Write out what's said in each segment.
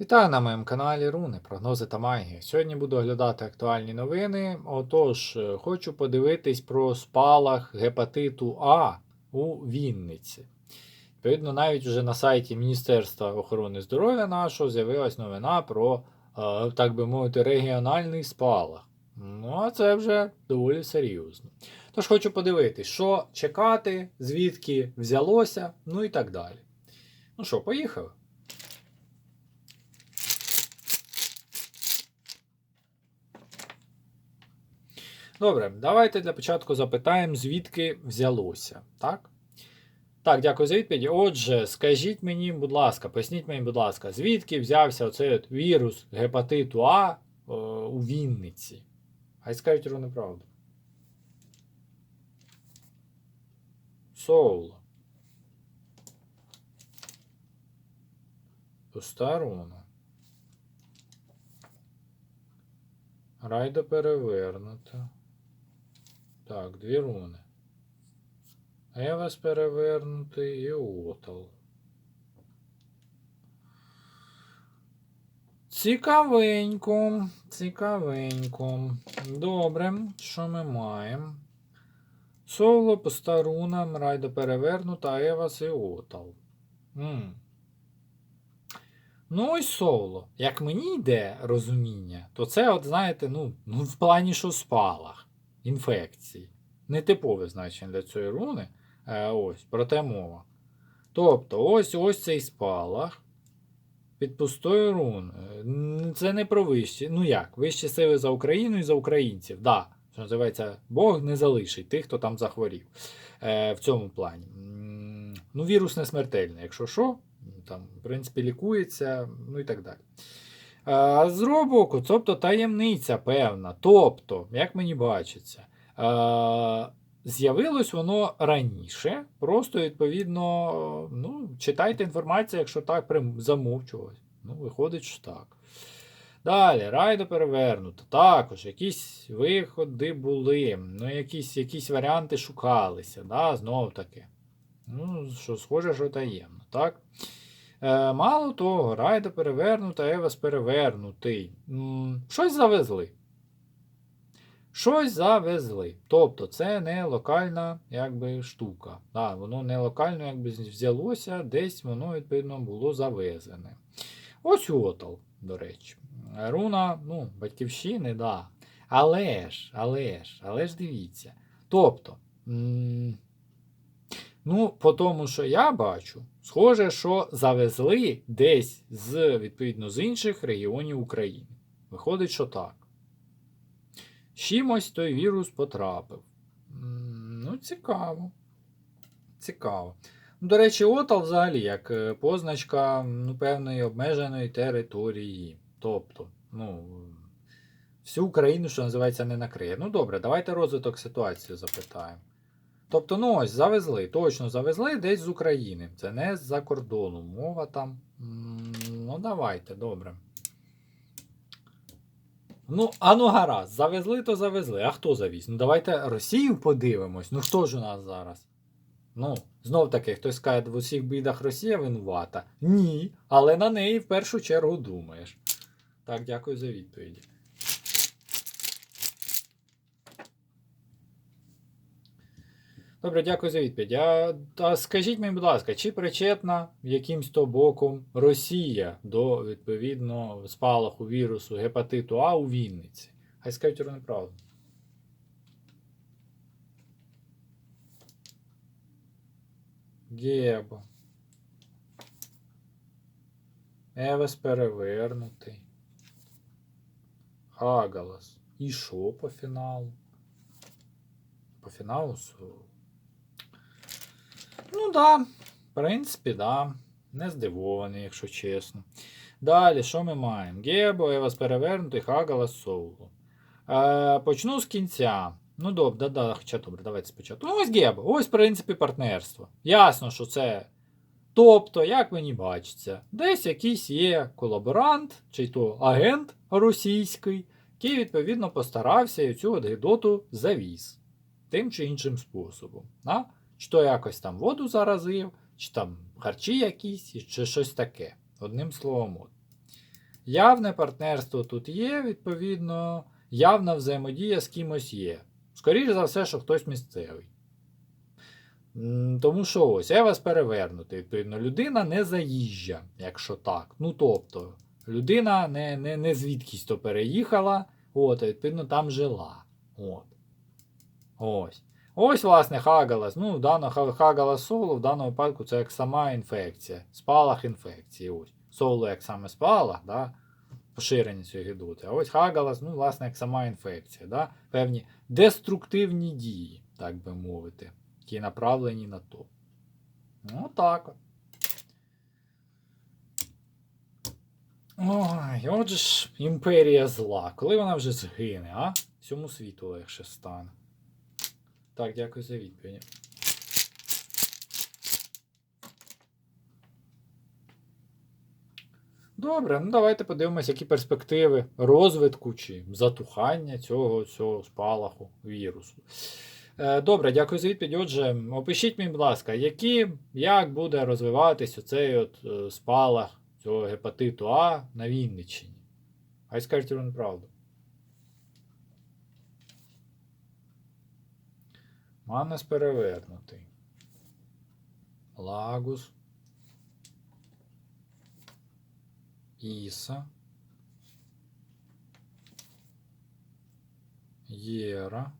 Вітаю на моєму каналі Руни, прогнози та магія. Сьогодні буду оглядати актуальні новини. Отож, е, хочу подивитись про спалах гепатиту А у Вінниці. Відповідно, навіть вже на сайті Міністерства охорони здоров'я нашого з'явилась новина про, е, так би мовити, регіональний спалах. Ну, а це вже доволі серйозно. Тож хочу подивитись, що чекати, звідки взялося, ну і так далі. Ну що, поїхали? Добре, давайте для початку запитаємо, звідки взялося. Так? Так, дякую за відповідь. Отже, скажіть мені, будь ласка, поясніть мені, будь ласка, звідки взявся оцей от вірус гепатиту А е, у Вінниці? Хай скажуть рівно правду. Соло. Пуста руна. Райда перевернута. Так, дві руни. Евас перевернутий і Отал. Цікавенько, цікавенько. Добре, що ми маємо? Соло, пуста руна, Райда перевернута, Евас і Отал. М. Ну ось соло. Як мені йде розуміння, то це, от знаєте, ну, ну в плані, що спалах інфекцій. Нетипове значення для цієї руни. Е, ось, проте мова. Тобто, ось ось цей спалах під пустою руною. Це не про вищі. Ну як? Вищі сили за Україну і за українців. Да, що називається, Бог не залишить тих, хто там захворів. Е, в цьому плані. Ну, вірус не смертельний, якщо що, там, в принципі, лікується, ну і так далі. З другого боку, тобто таємниця певна. Тобто, як мені бачиться, з'явилось воно раніше. Просто, відповідно, ну, читайте інформацію, якщо так замовчувалось. Ну, виходить, що так. Далі, райдо перевернуто. Також якісь виходи були, ну, якісь, якісь варіанти шукалися, да, знов таки. Ну, що схоже, що таємно, так? Е, мало того, райда перевернута, Евас перевернутий. Щось завезли. Щось завезли. Тобто це не локальна якби, штука. Да, воно не локально якби, взялося, десь воно, відповідно, було завезене. Ось Отал, до речі. Руна, ну, батьківщини, да. Але ж, але ж, але ж дивіться. Тобто. Ну, по тому, що я бачу, схоже, що завезли десь з, відповідно, з інших регіонів України. Виходить, що так. Чимось той вірус потрапив. Ну, цікаво. Цікаво. Ну, До речі, Отал взагалі як е, позначка ну, певної обмеженої території. Тобто, ну, всю Україну, що називається, не накриє. Ну добре, давайте розвиток ситуації запитаємо. Тобто, ну ось, завезли, точно завезли десь з України. Це не з-за кордону. Мова там. Ну, давайте, добре. Ну, а ну гаразд, завезли, то завезли. А хто завіз? Ну давайте Росію подивимось. Ну хто ж у нас зараз? Ну, знов таки, хтось скаже, в усіх бідах Росія винувата. Ні, але на неї в першу чергу думаєш. Так, дякую за відповіді. Добре, дякую за відповідь. А, а скажіть мені, будь ласка, чи причетна якимсь то боком Росія до відповідно спалаху вірусу гепатиту А у Вінниці? Хай скажуть ровно правду. Гебо. Евес перевернутий. Хагалас. І що по фіналу? По фіналу Ну да, в принципі, да. Не здивований, якщо чесно. Далі, що ми маємо? Гебо, Евас перевернутий, Хагалас, Соуло. Е, почну з кінця. Ну добре, да, да, хоча добре, давайте спочатку. Ну, ось Гебо, ось, в принципі, партнерство. Ясно, що це. Тобто, як мені бачиться, десь якийсь є колаборант, чи то агент російський, який, відповідно, постарався і цю от завіз тим чи іншим способом. Да? Чи то якось там воду заразив, чи там харчі якісь, чи щось таке. Одним словом. От. Явне партнерство тут є, відповідно, явна взаємодія з кимось є. Скоріше за все, що хтось місцевий. Тому що ось я вас перевернути. Відповідно, людина не заїжджа, якщо так. Ну тобто, людина не, не, не звідкись то переїхала, от, а відповідно, там жила. От. Ось. Ось, власне, Хагалас. Ну, Ха- Хагалас соло, в даному випадку це як сама інфекція. Спалах інфекції. Ось. Соло як саме спалах, да? поширення цієї гидоти. А ось Хагалас, ну, власне, як сама інфекція. Да? Певні деструктивні дії, так би мовити, які направлені на то. Ну, так. Ой, отже ж, імперія зла. Коли вона вже згине, а? Всьому світу легше стане. Так, дякую за відповідь. Добре, ну давайте подивимося, які перспективи розвитку чи затухання цього, цього спалаху вірусу. Е, Добре, дякую за відповідь. Отже, опишіть мені, будь ласка, які, як буде розвиватись оцей от е, спалах цього гепатиту А на Вінниччині? Хай скажуть вам правду. Манес перевернутий. Лагус. Іса. Єра.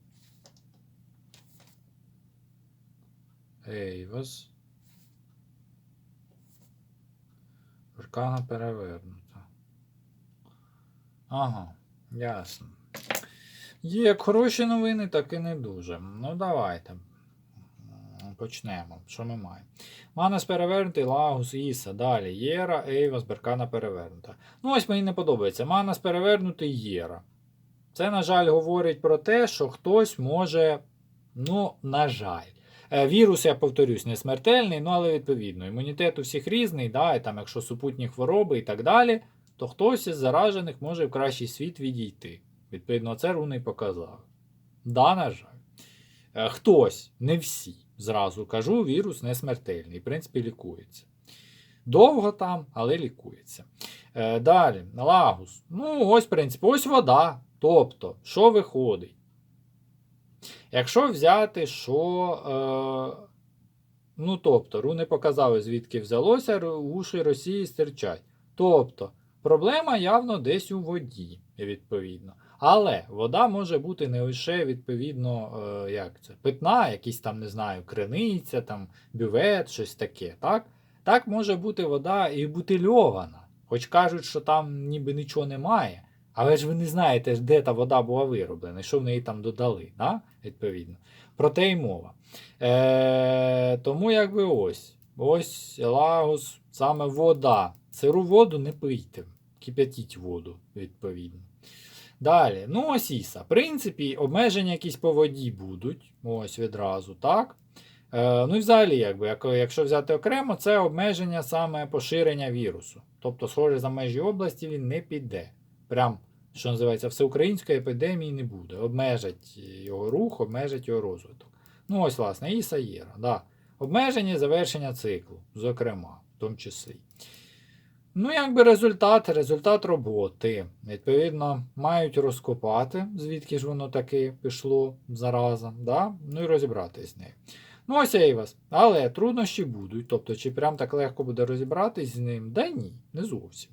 Ейвас. Аркана перевернута. Ага, ясно. Є як хороші новини, так і не дуже. Ну, давайте. Почнемо. Що ми маємо? Манес перевернутий, Лагус, Іса. Далі. Єра, Ейвас, Беркана перевернута. Ну, ось мені не подобається. Манес перевернутий Єра. Це, на жаль, говорить про те, що хтось може. Ну, на жаль. Е, Вірус, я повторюсь, не смертельний, ну але відповідно, імунітет у всіх різний, да, і там, якщо супутні хвороби і так далі, то хтось із заражених може в кращий світ відійти. Відповідно, це руни показав. Да, на жаль. Е, Хтось, не всі, зразу кажу, вірус не смертельний, в принципі, лікується. Довго там, але лікується. Е, Далі, лагус. Ну, ось, в принципі, ось вода. Тобто, що виходить? Якщо взяти, що. Е, ну, тобто, руни показали, звідки взялося, уші Росії стирчать. Тобто, проблема явно десь у воді, відповідно. Але вода може бути не лише відповідно, е, як це, питна, якісь там, не знаю, криниця, там, бювет, щось таке. Так? так може бути вода і бутильована. Хоч кажуть, що там ніби нічого немає. Але ж ви не знаєте, де та вода була вироблена, що в неї там додали, да? відповідно. Про те й мова. Е, тому якби ось. Ось Лагос, саме вода. Сиру воду не пийте. Кип'ятіть воду, відповідно. Далі, ну ось Іса. В принципі, обмеження якісь по воді будуть. Ось відразу, так? Е, ну і взагалі, якби, як- якщо взяти окремо, це обмеження саме поширення вірусу. Тобто, схоже, за межі області він не піде. Прям, що називається, всеукраїнської епідемії не буде. Обмежать його рух, обмежать його розвиток. Ну, ось, власне, Іса Єра. Да. Обмеження завершення циклу, зокрема, в тому числі. Ну, якби результат, результат роботи. Відповідно, мають розкопати, звідки ж воно таки пішло зараза, да? ну і розібратись з нею. Ну, ось Ейвас. Але труднощі будуть. Тобто, чи прям так легко буде розібратись з ним? Да ні, не зовсім.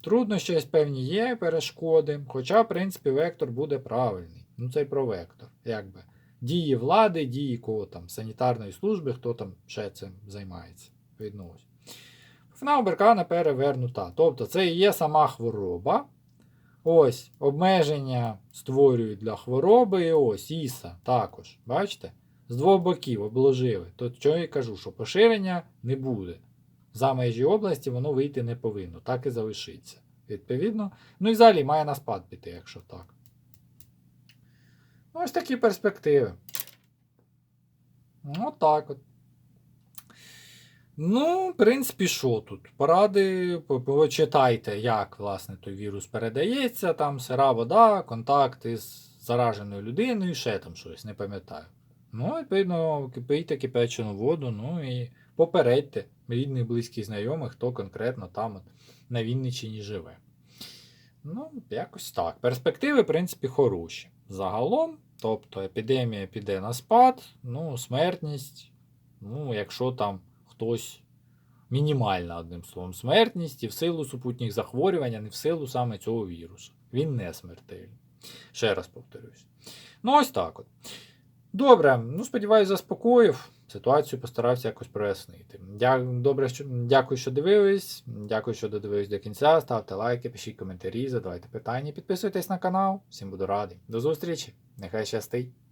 Труднощі певні є, перешкоди, хоча, в принципі, вектор буде правильний. Ну, це й про вектор. Якби. Дії влади, дії кого там, санітарної служби, хто там ще цим займається. Видно ось. Фінал Беркана перевернута. Тобто це і є сама хвороба. Ось обмеження створюють для хвороби. І ось Іса також. Бачите? З двох боків обложили. То що я кажу, що поширення не буде. За межі області воно вийти не повинно, так і залишиться. Відповідно. Ну і взагалі має на спад піти, якщо так. Ось такі перспективи. Ну, так от. Ну, в принципі, що тут? Поради, почитайте, як власне той вірус передається, там сира вода, контакти з зараженою людиною, ще там щось, не пам'ятаю. Ну, відповідно, пийте кипячену воду, ну і попередьте рідних, близьких знайомих, хто конкретно там от, на Вінниччині живе. Ну, якось так. Перспективи, в принципі, хороші. Загалом, тобто епідемія піде на спад, ну, смертність, ну, якщо там хтось мінімальна, одним словом, смертність і в силу супутніх захворювань, а не в силу саме цього вірусу. Він не смертельний. Ще раз повторюсь. Ну, ось так от. Добре, ну сподіваюся, заспокоїв. Ситуацію постарався якось прояснити. Добре, що... Дякую, що дивились. Дякую, що додивились до кінця. Ставте лайки, пишіть коментарі, задавайте питання, підписуйтесь на канал. Всім буду радий. До зустрічі. Нехай щастить.